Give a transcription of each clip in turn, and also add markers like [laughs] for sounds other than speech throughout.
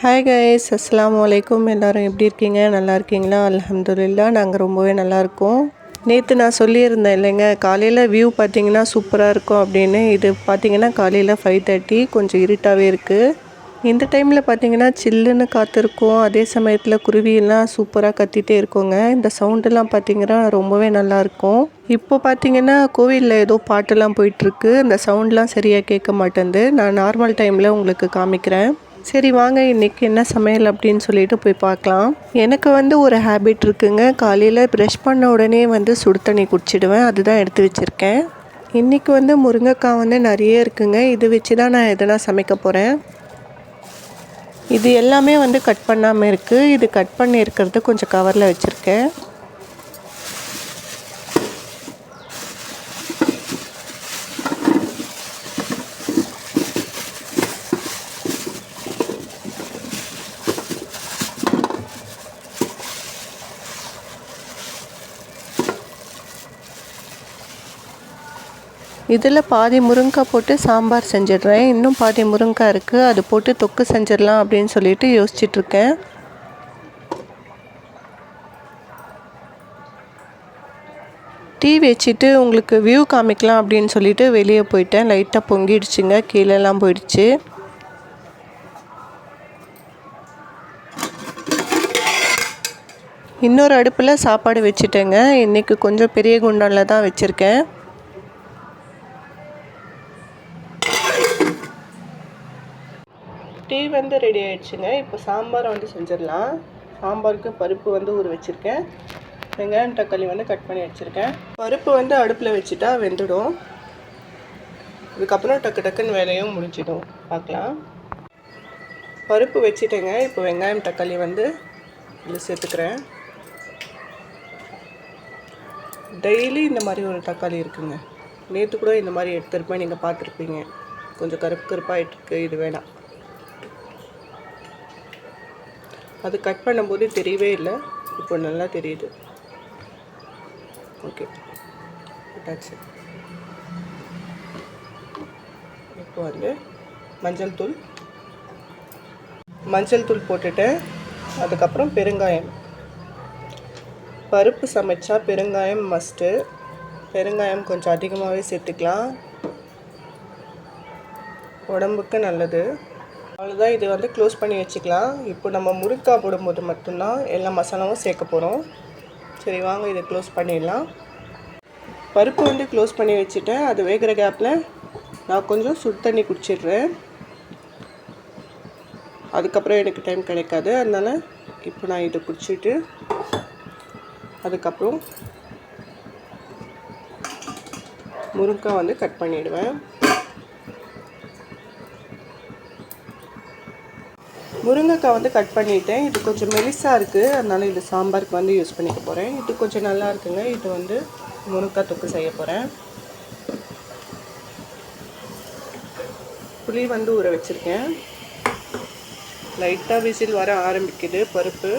Hi guys அஸ்லாம் வலைக்கும் எல்லாரும் எப்படி இருக்கீங்க? நல்லா இருக்கீங்களா? அலமதுல்லா நாங்கள் ரொம்பவே நல்லாயிருக்கோம் நேற்று நான் சொல்லியிருந்தேன் இல்லைங்க காலையில் வியூ பார்த்தீங்கன்னா சூப்பராக இருக்கும் அப்படின்னு. இது பார்த்தீங்கன்னா காலையில் ஃபைவ் தேர்ட்டி கொஞ்சம் இருட்டாகவே இருக்குது இந்த டைமில் பார்த்தீங்கன்னா சில்லுன்னு காத்திருக்கும். அதே சமயத்தில் குருவியெல்லாம் சூப்பராக கத்திகிட்டே இருக்கோங்க. இந்த சவுண்டெல்லாம் பார்த்தீங்கன்னா ரொம்பவே நல்லா இருக்கும். இப்போ பார்த்தீங்கன்னா கோவிலில் ஏதோ பாட்டெல்லாம் போயிட்டுருக்கு அந்த சவுண்ட்லாம் சரியாக கேட்க மாட்டேங்குது. நான் நார்மல் டைமில் உங்களுக்கு காமிக்கிறேன். சரி வாங்க இன்றைக்கி என்ன சமையல் அப்படின்னு சொல்லிட்டு போய் பார்க்கலாம். எனக்கு வந்து ஒரு ஹேபிட் இருக்குங்க. காலையில் ப்ரெஷ் பண்ண உடனே வந்து சுடு தண்ணி குடிச்சிடுவேன். அதுதான் எடுத்து வச்சுருக்கேன். இன்றைக்கி வந்து முருங்கைக்காய் வந்து நிறைய இருக்குங்க. இது வச்சு தான் நான் எதனா சமைக்க போகிறேன் இது எல்லாமே வந்து கட் பண்ணாமல் இருக்குது இது கட் பண்ணி இருக்கிறது கொஞ்சம் கவரில் வச்சுருக்கேன். இதில் பாதி முருங்கைக்காய் போட்டு சாம்பார் செஞ்சிடுறேன். இன்னும் பாதி முருங்கைக்காய் இருக்குது அது போட்டு தொக்கு செஞ்சிடலாம் அப்படின்னு சொல்லிட்டு யோசிச்சிட்ருக்கேன். டீ வச்சுட்டு உங்களுக்கு வியூ காமிக்கலாம் அப்படின்னு சொல்லிட்டு வெளியே போயிட்டேன். லைட்டாக பொங்கிடுச்சுங்க. கீழெல்லாம் போயிடுச்சு. இன்னொரு அடுப்பில் சாப்பாடு வச்சுட்டேங்க. இன்றைக்கி கொஞ்சம் பெரிய குண்டானில் தான் வச்சுருக்கேன். டீ வந்து ரெடி ஆயிடுச்சுங்க. இப்போ சாம்பாரை வந்து செஞ்சிடலாம். சாம்பாருக்கு பருப்பு வந்து ஊற வச்சுருக்கேன். வெங்காயம் தக்காளி வந்து கட் பண்ணி வச்சுருக்கேன். பருப்பு வந்து அடுப்பில் வச்சுட்டா வெந்துடும். இதுக்கப்புறம் டக்கு டக்குன்னு வேலையும் முடிஞ்சிடும். பார்க்கலாம். பருப்பு வச்சுட்டேங்க. இப்போ வெங்காயம் தக்காளி வந்து இதில் சேர்த்துக்கிறேன். டெய்லி இந்த மாதிரி ஒரு தக்காளி இருக்குங்க. நேற்று கூட இந்த மாதிரி எடுத்துருப்பேன். நீங்கள் பார்த்துருப்பீங்க. கொஞ்சம் கருப்பு கருப்பாகிட்டு இது வேணாம். அது கட் பண்ணும்போது தெரியவே இல்லை. இப்போ நல்லா தெரியுது. ஓகே that's இப்போ வந்து மஞ்சள் தூள். மஞ்சள் தூள் போட்டுட்டேன் அதுக்கப்புறம் பெருங்காயம். பருப்பு சமைச்சா பெருங்காயம் மஸ்ட்டு பெருங்காயம் கொஞ்சம் அதிகமாகவே சேர்த்துக்கலாம். உடம்புக்கு நல்லது. அவ்வளோதான் இது வந்து க்ளோஸ் பண்ணி வச்சுக்கலாம். இப்போ நம்ம முறுக்கா போடும்போது மட்டும்தான் எல்லா மசாலாவும் சேர்க்க போகிறோம் சரி வாங்க இதை க்ளோஸ் பண்ணிடலாம். பருப்பு வந்து க்ளோஸ் பண்ணி வச்சுட்டேன். அது வேகிற கேப்பில் நான் கொஞ்சம் சுடு தண்ணி குடிச்சிடுறேன். அதுக்கப்புறம் எனக்கு டைம் கிடைக்காது. அதனால் இப்போ நான் இதை குடிச்சிட்டு அதுக்கப்புறம் முருங்காய் வந்து கட் பண்ணிவிடுவேன் முருங்கைக்காய் வந்து கட் பண்ணிட்டேன். இது கொஞ்சம் மெலிசாக இருக்குது அதனால் இது சாம்பாருக்கு வந்து யூஸ் பண்ணிக்க போகிறேன் இது கொஞ்சம் நல்லா இருக்குங்க. இது வந்து முருங்கைக்காய் தொக்கு செய்ய போகிறேன் புளி வந்து ஊற வச்சுருக்கேன். லைட்டாக விசில் வர ஆரம்பிக்குது. பருப்பு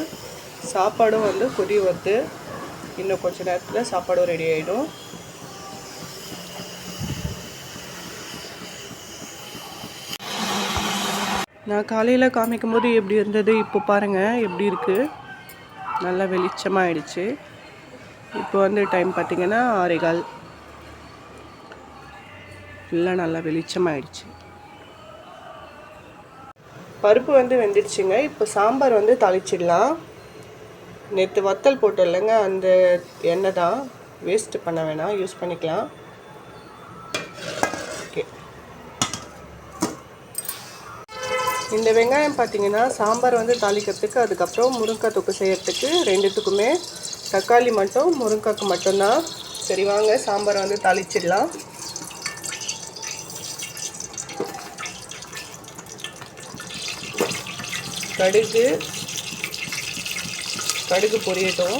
சாப்பாடும் வந்து கொதி வந்து இன்னும் கொஞ்சம் நேரத்தில் சாப்பாடும் ரெடி ஆகிடும் நான் காலையில் காமிக்கும் போது எப்படி இருந்தது? இப்போ பாருங்கள் எப்படி இருக்குது நல்லா வெளிச்சமாக ஆயிடுச்சு இப்போ வந்து டைம் பார்த்திங்கன்னா ஆறேகால். ஃபுல்லாக நல்லா வெளிச்சமாகிடுச்சு பருப்பு வந்து வெந்துடுச்சுங்க. இப்போ சாம்பார் வந்து தாளிச்சிடலாம். நேற்று வத்தல் போட்டு இல்லைங்க. அந்த எண்ணெய் தான். வேஸ்ட்டு பண்ண வேணாம். யூஸ் பண்ணிக்கலாம். இந்த வெங்காயம் பார்த்திங்கன்னா சாம்பார் வந்து தாளிக்கிறதுக்கு அதுக்கப்புறம் முருங்கைக்காய் தொக்கு செய்கிறதுக்கு ரெண்டுத்துக்குமே தக்காளி மட்டும் முருங்கைக்காய்க்கு மட்டும்தான். சரி வாங்க சாம்பாரை வந்து தாளிச்சிடலாம். கடுகு கடுகு பொரியட்டும்.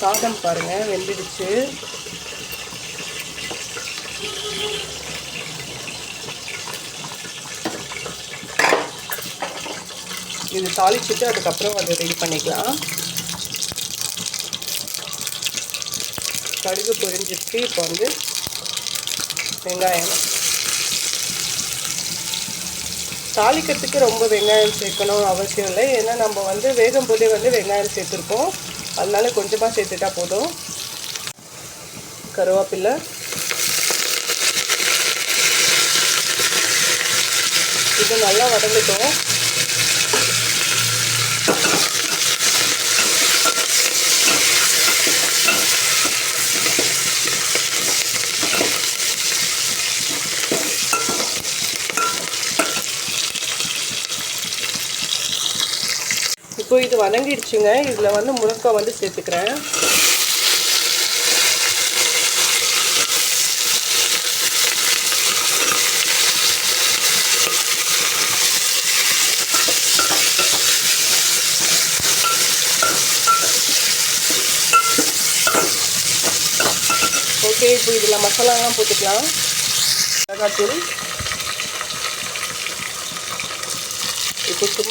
சாதம் பாருங்கள் வெந்துடுச்சு. இது தாளிச்சுட்டு அதுக்கப்புறம் அதை ரெடி பண்ணிக்கலாம். கடுகு பொரிஞ்சிருச்சு இப்போ வந்து வெங்காயம். தாளிக்கிறதுக்கு ரொம்ப வெங்காயம் சேர்க்கணும் அவசியம் இல்லை. ஏன்னா நம்ம வந்து வேகும் போதே வந்து வெங்காயம் சேர்த்துருக்கோம் அதனால கொஞ்சமாக சேர்த்துட்டா போதும். கருவேப்பில்லை இது நல்லா வதங்கட்டும். இப்போ இது வதங்கிடுச்சுங்க இதில் வந்து முருங்கைக்காய் வந்து சேர்த்துக்கிறேன். ஓகே இப்போ இதில் மசாலாலாம் போட்டுக்கலாம். மிளகாத்தூள்.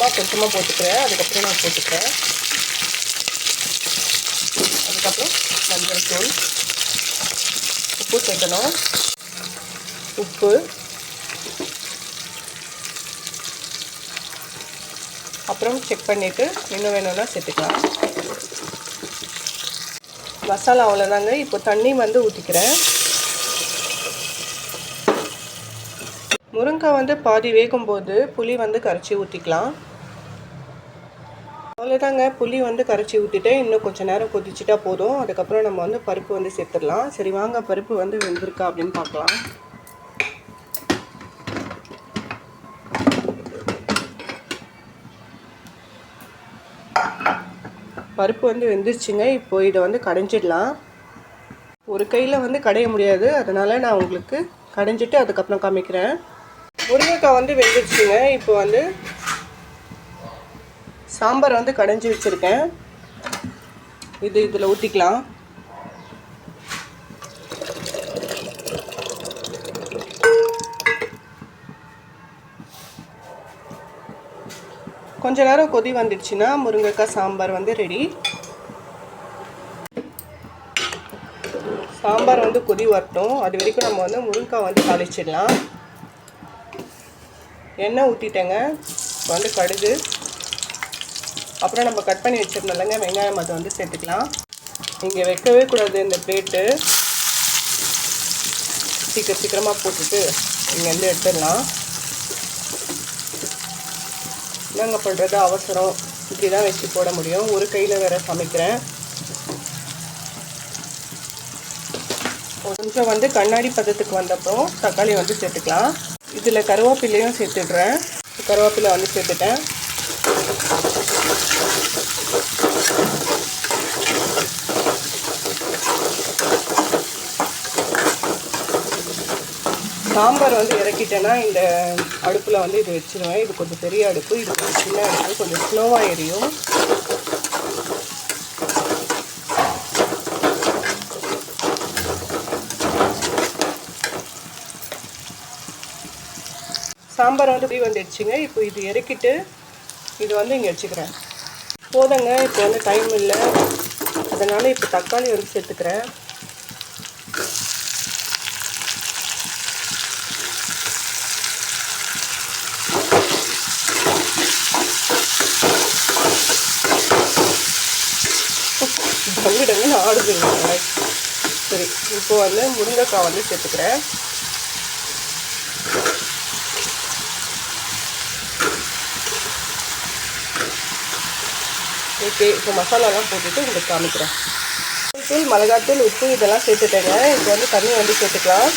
சும்மா கொஞ்சமாக போட்டுக்கிறேன். அதுக்கப்புறம் நான் போட்டுக்கிறேன். அதுக்கப்புறம் மஞ்சள் தூள். உப்பு சேர்க்கணும். உப்பு. அப்புறம் செக் பண்ணிவிட்டு இன்னும் வேணும்னா சேர்த்துக்கலாம். மசாலா அவ்வளோதாங்க இப்போ தண்ணி வந்து ஊற்றிக்கிறேன் முருங்காய் வந்து பாதி வேகும்போது புளி வந்து கரைச்சி ஊற்றிக்கலாம் அவ்வளோதாங்க புளி வந்து கரைச்சி ஊற்றிட்டு இன்னும் கொஞ்சம் நேரம் கொதிச்சுட்டா போதும். அதுக்கப்புறம் நம்ம வந்து பருப்பு வந்து சேர்த்துடலாம். சரி வாங்க. பருப்பு வந்து வெந்திருக்கா அப்படின்னு பார்க்கலாம். பருப்பு வந்து வெந்துருச்சுங்க. இப்போ இதை வந்து கடைஞ்சிடலாம். ஒரு கையில் வந்து கடைய முடியாது. அதனால் நான் உங்களுக்கு கடைஞ்சிட்டு அதுக்கப்புறம் காமிக்கிறேன். முருங்கைக்காய் வந்து வெந்துருச்சுங்க. இப்போ வந்து சாம்பார் வந்து கடைஞ்சி வச்சுருக்கேன். இது இதில் ஊற்றிக்கலாம் கொஞ்ச நேரம் கொதி வந்துடுச்சுன்னா முருங்கைக்காய் சாம்பார் வந்து ரெடி. சாம்பார் வந்து கொதி வரட்டும். அது வரைக்கும் நம்ம வந்து முருங்கைக்காய் வந்து தாளிச்சிடலாம். எண்ணெய் ஊற்றிட்டேங்க இப்போ வந்து கடுகு. அப்புறம் நம்ம கட் பண்ணி வச்சிருந்தோம்லங்க வெங்காயம் அதை வந்து சேர்த்துக்கலாம். இங்கே வைக்கவே கூடாது இந்த பிளேட்டு சீக்கிரம் சீக்கிரமாக போட்டுட்டு இங்கேருந்து எடுத்துடலாம். என்னங்க பண்ணுறது அவசரம். இப்படி தான் வச்சு போட முடியும். ஒரு கையில் வேறு சமைக்கிறேன். கொஞ்சம் வந்து கண்ணாடி பதத்துக்கு வந்தப்போ தக்காளி வந்து சேர்த்துக்கலாம். இதில் கருவேப்பிலையும் சேர்த்துடுறேன். கருவேப்பிலை வந்து சேர்த்துட்டேன். சாம்பார் வந்து இறக்கிட்டேன்னா இந்த அடுப்பில் வந்து இது வச்சுருவேன். இது கொஞ்சம் பெரிய அடுப்பு இது கொஞ்சம் சின்ன அடுப்பு கொஞ்சம் ஸ்லோவாக எரியும். சாம்பார் வந்து இப்படி வந்துடுச்சுங்க. இப்போ இது இறக்கிட்டு இது வந்து இங்கே வச்சுக்கிறேன். போதங்க இப்போ வந்து டைம் இல்லை. அதனால் இப்போ தக்காளி வந்து சேர்த்துக்கிறேன். டங்கு சரி இப்போ வந்து முருங்கைக்காய் வந்து சேர்த்துக்கிறேன். ஓகே இப்போ மசாலாலாம் போட்டுட்டு உங்களுக்கு காமிக்கிறேன். தூள் மிளகாத்தூள் உப்பு இதெல்லாம் சேர்த்துட்டேங்க. இப்போ வந்து தண்ணி வந்து சேர்த்துக்கலாம்.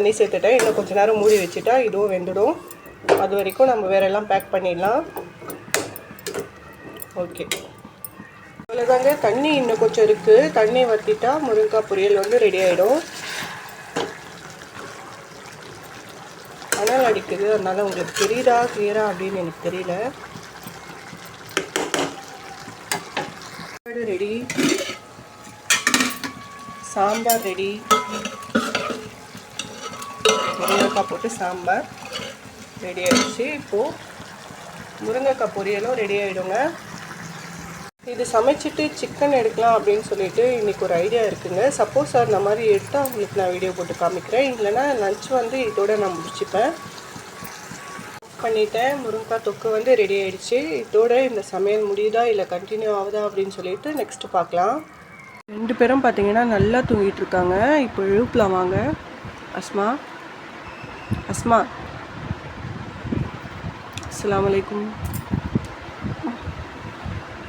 தண்ணி சேர்த்துட்டேன் இன்னும் கொஞ்சம் நேரம் மூடி வச்சுட்டா இதுவும் வெந்துடும். அது வரைக்கும் நம்ம வேற எல்லாம் பேக் பண்ணிடலாம். ஓகே அவ்வளோதாங்க தண்ணி இன்னும் கொஞ்சம் இருக்குது தண்ணி வற்றிட்டா முருங்கைக்காய் பொரியல் வந்து ரெடி ஆகிடும் அனல் அடிக்குது. அதனால் உங்களுக்கு தெரியுதா கிளியரா அப்படின்னு எனக்கு தெரியல. ரெடி சாம்பார் ரெடி முருங்கைக்காய் போட்டு சாம்பார் ரெடி ஆகிடுச்சு இப்போது முருங்கைக்காய் பொரியலும் ரெடி ஆகிடுங்க இது சமைச்சிட்டு சிக்கன் எடுக்கலாம் அப்படின்னு சொல்லிட்டு இன்றைக்கி ஒரு ஐடியா இருக்குங்க. சப்போஸ் அந்த மாதிரி எடுத்தால் உங்களுக்கு நான் வீடியோ போட்டு காமிக்கிறேன். இல்லைனா லன்ச் வந்து இதோட நான் முடிச்சுப்பேன். பண்ணிட்டேன். முருங்கைக்காய் தொக்கு வந்து ரெடி ஆகிடுச்சு இதோட இந்த சமையல் முடியுதா இல்லை கண்டினியூ ஆகுதா அப்படின்னு சொல்லிட்டு நெக்ஸ்ட்டு பார்க்கலாம். ரெண்டு பேரும் பார்த்தீங்கன்னா நல்லா தூங்கிட்டு இருக்காங்க. இப்போ எழுப்பலாம் வாங்க. அஸ்மா. அஸ்மா. அஸ்லாம் வலைக்கும்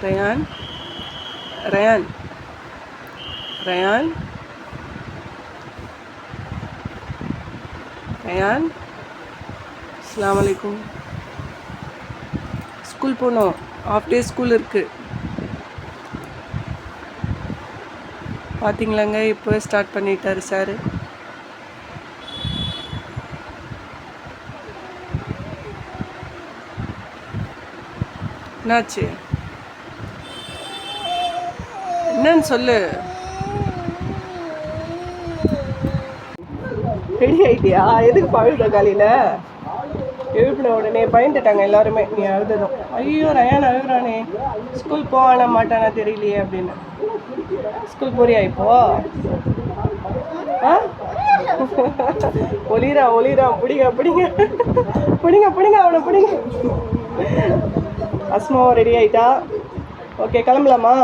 ரயான். ரயான். ரயான். ரயான். அஸ்லாம் வலைக்கும் ஸ்கூல் போனோம். ஆஃப் டே ஸ்கூல் இருக்குது பார்த்தீங்களாங்க இப்போ ஸ்டார்ட் பண்ணிட்டாரு சார். என்னாச்சு? என்னன்னு சொல்லு. ரெடி ஆயிட்டியா? எதுக்கு பழுத காலையில் எழுப்பின உடனே பயந்துட்டாங்க எல்லாருமே. நீ அழுததும். ஐயோ ரயான் அழுகுறானே. ஸ்கூல் போவானா மாட்டானா தெரியலையே அப்படின்னு. ஸ்கூல் போறியா இப்போ? ஆ? ஒளிரா ஒளிரா. பிடிங்க பிடிங்க. பிடிங்க பிடிங்க அவனை பிடிங்க. அஸ்மாவும் ரெடி ஆயிட்டா? ஓகே கிளம்பலாமா?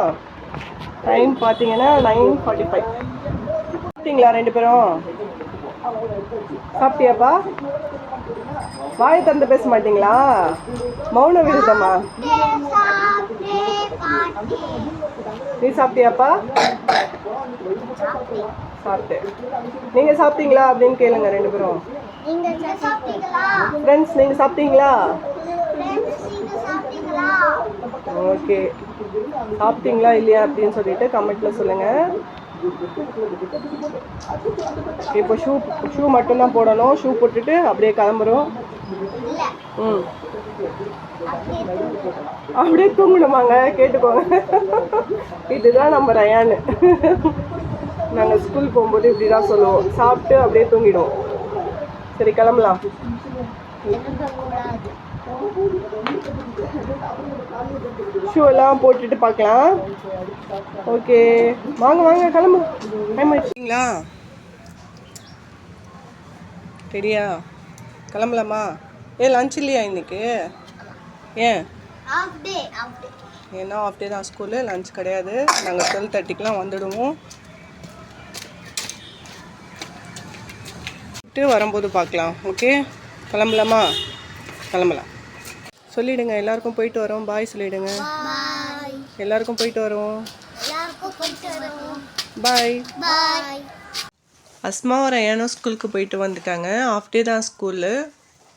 டைம் பார்த்தீங்கன்னா நைன் ஃபார்ட்டி ஃபைவ் சாப்பிட்டீங்களா ரெண்டு பேரும்? சாப்பிட்டியாப்பா? வாய் திறந்து பேச மாட்டீங்களா? மௌன விருதமா? நீ சாப்பிட்டியாப்பா? சாப்பிட்டேன். நீங்க சாப்பிட்டீங்களா அப்படின்னு கேளுங்க ரெண்டு பேரும். ஃப்ரெண்ட்ஸ் நீங்க சாப்பிட்டீங்களா? ஓகே. சாப்பிட்டீங்களா இல்லையா அப்படின்னு சொல்லிட்டு கமெண்ட்ல சொல்லுங்க. இப்போ ஷூ ஷூ மட்டும்தான் போடணும். ஷூ போட்டுட்டு அப்படியே கிளம்புறோம். ம். அப்படியே தூங்கணுமாங்க? கேட்டுக்கோங்க. இதுதான் நம்ம ரயானு. நாங்கள் ஸ்கூல் போகும்போது இப்படி தான் சொல்லுவோம். சாப்பிட்டு அப்படியே தூங்கிடுவோம். சரி கிளம்பலாம். ஷூ எல்லாம் போட்டுட்டு பார்க்கலாம். ஓகே வாங்க வாங்க கிளம்பு. டைம் ஆயிடுச்சிங்களா ரெடியா கிளம்பலாமா? ஏ லஞ்ச் இல்லையா இன்னைக்கு? ஏன்? ஏன்னா ஆஃப் டே தான் ஸ்கூலு லஞ்ச் கிடையாது. நாங்கள் டுவெல் தேர்ட்டிக்கெலாம் வந்துடுவோம். விட்டு வரும்போது பார்க்கலாம் ஓகே கிளம்பலாமா? கிளம்பலாம். சொல்லிடுங்க. எல்லாருக்கும் போயிட்டு வரோம். பாய் சொல்லிடுங்க. எல்லாருக்கும் போயிட்டு வரோம் பாய் bye. அஸ்மாவும் ரயானும் ஸ்கூலுக்கு போயிட்டு வந்துட்டாங்க ஆஃப் டே தான் ஸ்கூலு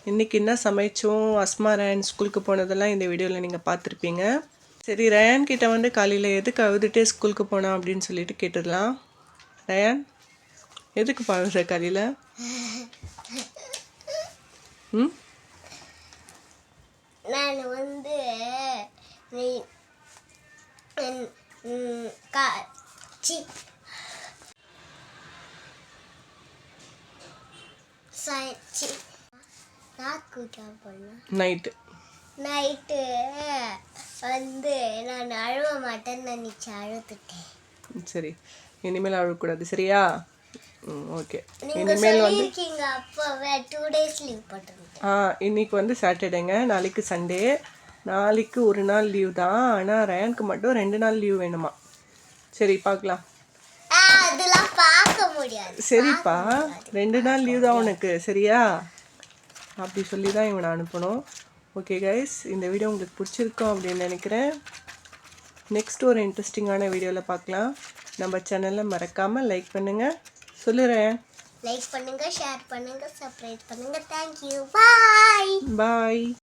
இன்றைக்கி என்ன சமைச்சோம்? அஸ்மா ரயான் ஸ்கூலுக்கு போனதெல்லாம் இந்த வீடியோவில் நீங்கள் பார்த்துருப்பீங்க. சரி ரயான் கிட்ட வந்து காலையில் எதுக்கு அழுதுட்டே ஸ்கூலுக்கு போனான் அப்படின்னு சொல்லிட்டு கேட்டுடலாம். ரயான் எதுக்கு பழுற காலையில்? [laughs] ம்? நான் வந்து நீ ம், ம், கா- சி. சை- சி. நாக்கு பண்ண. நைட்டு நைட்டு வந்து நான் அழுவ மாட்டேன்னு நினச்சி அழுதுட்டேன். சரி இனிமேல் அழக்கூடாது சரியா? ஓகே. இனிமேல் வந்து ஆ இன்னைக்கு வந்து சாட்டர்டேங்க நாளைக்கு சண்டே நாளைக்கு ஒரு நாள் லீவ் தான். ஆனால் ரயானுக்கு மட்டும் ரெண்டு நாள் லீவ் வேணுமா? சரி பார்க்கலாம். சரிப்பா. ரெண்டு நாள் லீவ் தான் உனக்கு. சரியா? அப்படி சொல்லி தான் இவனை அனுப்பணும். ஓகே கைஸ் இந்த வீடியோ உங்களுக்கு பிடிச்சிருக்கும் அப்படின்னு நினைக்கிறேன். நெக்ஸ்ட் ஒரு இன்ட்ரெஸ்டிங்கான வீடியோவில் பார்க்கலாம். நம்ம சேனலை மறக்காமல் லைக் பண்ணுங்கள் சொல்லுறேன். லைக் பண்ணுங்க ஷேர் பண்ணுங்க சப்ஸ்கிரைப் பண்ணுங்க. தேங்க்யூ பாய் பாய்